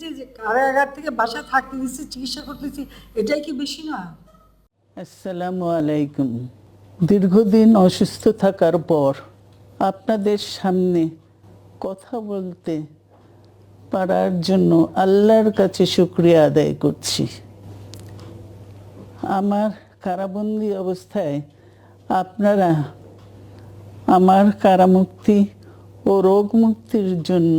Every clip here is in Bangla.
যে কারাগার থেকে বাসা থাকতে চিকিৎসা এটাই কি বেশি না আসসালামু আলাইকুম। দীর্ঘদিন অসুস্থ থাকার পর আপনাদের সামনে কথা বলতে পারার জন্য আল্লাহর কাছে শুক্রিয়া আদায় করছি। আমার কারাবন্দি অবস্থায় আপনারা আমার কারামুক্তি ও রোগ মুক্তির জন্য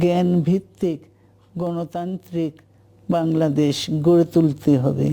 জ্ঞান ভিত্তিক গণতান্ত্রিক বাংলাদেশ গড়ে তুলতে হবে।